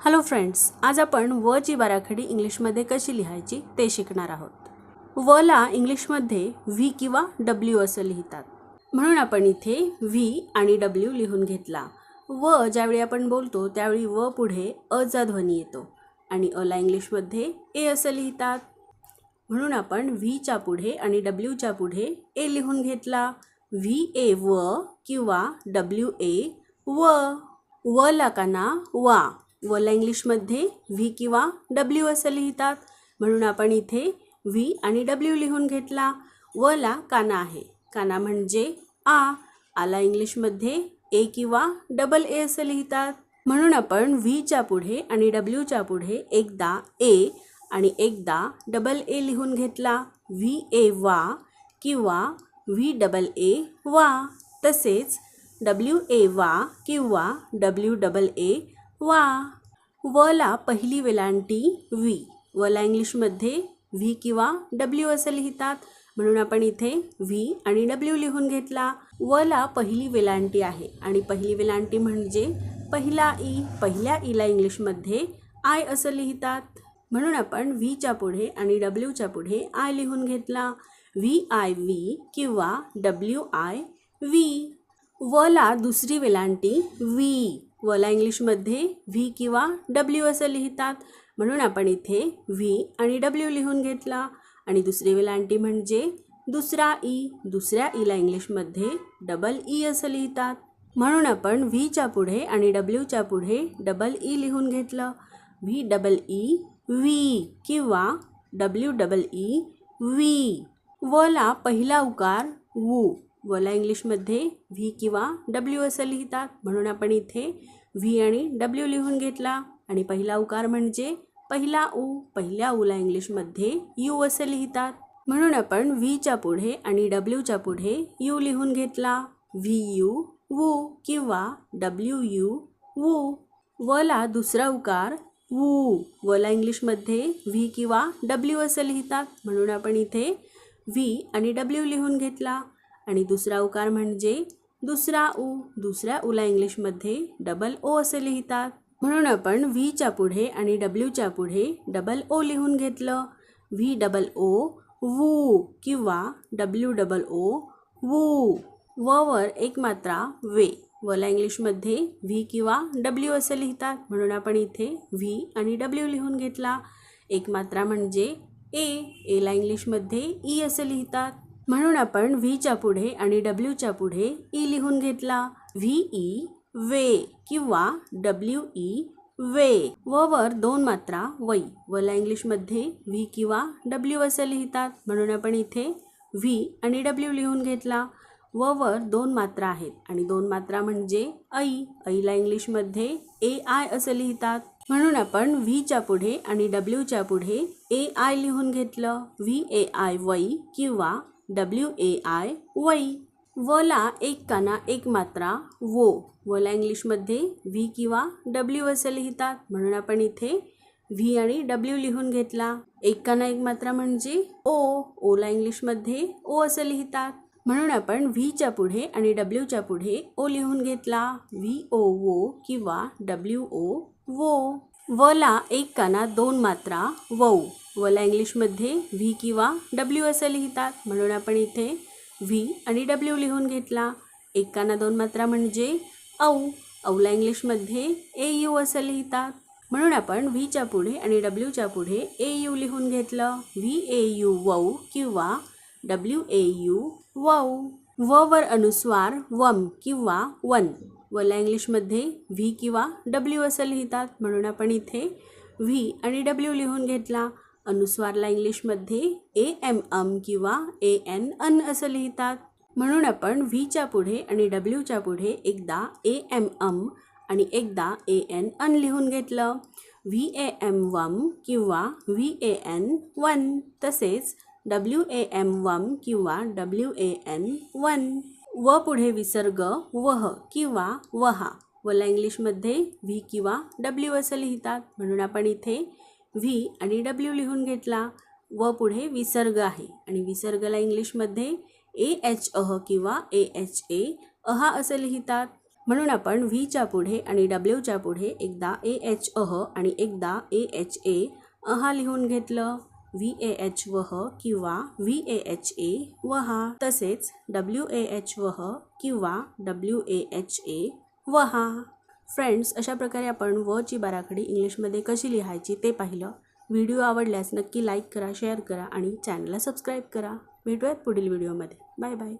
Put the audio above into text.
Hello friends आज आपण व ची बाराखडी इंग्लिशमध्ये कशी लिहायची ते शिकणार आहोत. वला इंग्लिशमध्ये व्ही किंवा डब्ल्यू असं लिहितात. म्हणून आपण इथे व्ही आणि डब्ल्यू लिहून घेतला. व ज्यावेळी आपण बोलतो त्यावेळी व पुढे अचा ध्वनी येतो आणि अला इंग्लिशमध्ये ए असं लिहितात. म्हणून आपण व्हीच्या पुढे आणि डब्ल्यूच्या पुढे ए लिहून घेतला. व्ही ए व किंवा डब्ल्यू ए व. व ला काना वा. वला इंग्लिशमध्ये व्ही किंवा डब्ल्यू असं लिहितात. म्हणून आपण इथे व्ही आणि डब्ल्यू लिहून घेतला. वला काना आहे. काना म्हणजे आ. आला इंग्लिशमध्ये ए किंवा डबल ए असं लिहितात. म्हणून आपण व्हीच्या पुढे आणि डब्ल्यूच्या पुढे एकदा ए आणि एकदा डबल ए लिहून घेतला. व्ही ए वा किंवा व्ही डबल ए वा. तसेच डब्ल्यू ए वा किंवा डब्ल्यू डबल ए वा. वला पहिली वेलांटी व्ही. वला इंग्लिशमध्ये व्ही किंवा डब्ल्यू असं लिहितात. म्हणून आपण इथे व्ही आणि डब्ल्यू लिहून घेतला. वला पहिली वेलांटी आहे आणि पहिली वेलांटी म्हणजे पहिला ई पहिल्या ईला इंग्लिशमध्ये आय असं लिहितात. म्हणून आपण व्हीच्या पुढे आणि डब्ल्यूच्या पुढे आय लिहून घेतला. व्ही आय व्ही किंवा डब्ल्यू आय व्ही. वला दुसरी वेलांटी व्ही. वला इंग्लिशमध्ये व्ही किंवा डब्ल्यू असं लिहितात. म्हणून आपण इथे व्ही आणि डब्ल्यू लिहून घेतला. आणि दुसरी वेलांटी म्हणजे दुसरा ई. दुसऱ्या ईला इंग्लिशमध्ये डबल ई असं लिहितात. म्हणून आपण व्हीच्या पुढे आणि डब्ल्यूच्या पुढे डबल ई लिहून घेतलं. व्ही डबल ई व्ही किंवा डब्ल्यू डबल ई व्ही. वला पहिला उकार वू. वला इंग्लिशमध्ये व्ही किंवा डब्ल्यू असं लिहितात. म्हणून आपण इथे व्ही आणि डब्ल्यू लिहून घेतला. आणि पहिला उकार म्हणजे पहिला ऊ पहिल्या ऊला इंग्लिशमध्ये यू असं लिहितात. म्हणून आपण व्हीच्या पुढे आणि डब्ल्यूच्या पुढे यू लिहून घेतला. व्ही यू वू किंवा डब्ल्यू यू वू. वला दुसरा उकार वू. वला इंग्लिशमध्ये व्ही किंवा डब्ल्यू असं लिहितात. म्हणून आपण इथे व्ही आणि डब्ल्यू लिहून घेतला. आणि दुसरा उकार म्हणजे दुसरा ऊ दुसऱ्या उला इंग्लिशमध्ये डबल ओ असे लिहितात. म्हणून आपण व्हीच्या पुढे आणि डब्ल्यूच्या पुढे डबल ओ लिहून घेतलं. व्ही डबल ओ वू किंवा डब्ल्यू डबल ओ वू. ववर एक मात्रा वे. वला इंग्लिशमध्ये व्ही किंवा डब्ल्यू असं लिहितात. म्हणून आपण इथे व्ही आणि डब्ल्यू लिहून घेतला. एक मात्रा म्हणजे ए एला इंग्लिशमध्ये e ई असं लिहितात. म्हणून आपण व्हीच्या पुढे आणि डब्ल्यूच्या पुढे ई लिहून घेतला. व्ही ई वे किंवा डब्ल्यू ई वे व वर दोन मात्रा वै वला इंग्लिशमध्ये व्ही किंवा डब्ल्यू असं लिहितात. म्हणून आपण इथे व्ही आणि डब्ल्यू लिहून घेतला. व वर दोन मात्रा आहेत. आणि दोन मात्रा म्हणजे ऐ ऐला इंग्लिशमध्ये ए आय असं लिहितात. म्हणून आपण व्हीच्या पुढे आणि डब्ल्यूच्या पुढे ए आय लिहून घेतलं. व्ही ए आय वै किंवा डब्ल्यू ए आय वई वला एक काना एक मात्रा वो. वला इंग्लिशमध्ये व्ही किंवा डब्ल्यू असं लिहितात. म्हणून आपण इथे व्ही आणि डब्ल्यू लिहून घेतला. एक काना एक मात्रा म्हणजे ओ. ओला इंग्लिशमध्ये ओ असं लिहितात. म्हणून आपण व्हीच्या पुढे आणि डब्ल्यूच्या पुढे ओ लिहून घेतला. व्ही ओ वो किंवा डब्ल्यू ओ वो. व ला एक काना दोन मात्रा वौ. वला इंग्लिशमध्ये व्ही किंवा डब्ल्यू असं लिहितात. म्हणून आपण इथे व्ही आणि डब्ल्यू लिहून घेतला. एक काना दोन मात्रा म्हणजे औ. औला इंग्लिशमध्ये ए यू असं लिहितात. म्हणून आपण व्हीच्या पुढे आणि डब्ल्यूच्या पुढे ए यू लिहून घेतलं. व्ही ए यू वौ किंवा डब्ल्यू ए यू वौ. व वर अनुस्वार वम किंवा वन. वला इंग्लिशमध्ये व्ही किंवा डब्ल्यू असं लिहितात. म्हणून आपण इथे व्ही आणि डब्ल्यू लिहून घेतला. अनुस्वारला इंग्लिशमध्ये ए एम अम किंवा ए एन अन असं लिहितात. म्हणून आपण व्हीच्या पुढे आणि डब्ल्यूच्या पुढे एकदा ए एम अम आणि एकदा ए एन अन लिहून घेतलं. व्ही ए एम वम किंवा व्ही ए एन वन तसेच डब्ल्यू ए एम वम किंवा डब्ल्यू ए एन वन. व पुढे विसर्ग वह किंवा वहा. वला इंग्लिशमध्ये व्ही किंवा डब्ल्यू असं लिहितात. म्हणून आपण इथे व्ही आणि डब्ल्यू लिहून घेतला. व पुढे विसर्ग आहे. आणि विसर्गला इंग्लिशमध्ये ए एच अह किंवा ए एच ए अहा असं लिहितात. म्हणून आपण व्हीच्या पुढे आणि डब्ल्यूच्या पुढे एकदा ए एच अह आणि एकदा ए एच ए अहा लिहून घेतलं. व्ही ए एच वह किंवा व्ही ए एच ए वहा तसेच डब्ल्यू ए एच वह किंवा डब्ल्यू ए एच ए वहा. फ्रेंड्स अशा प्रकारे आपण वची बाराखडी इंग्लिशमध्ये कशी लिहायची ते पाहिलं. व्हिडिओ आवडल्यास नक्की लाईक करा शेअर करा आणि चॅनलला सबस्क्राईब करा. भेटूयात पुढील व्हिडिओमध्ये. Bye bye.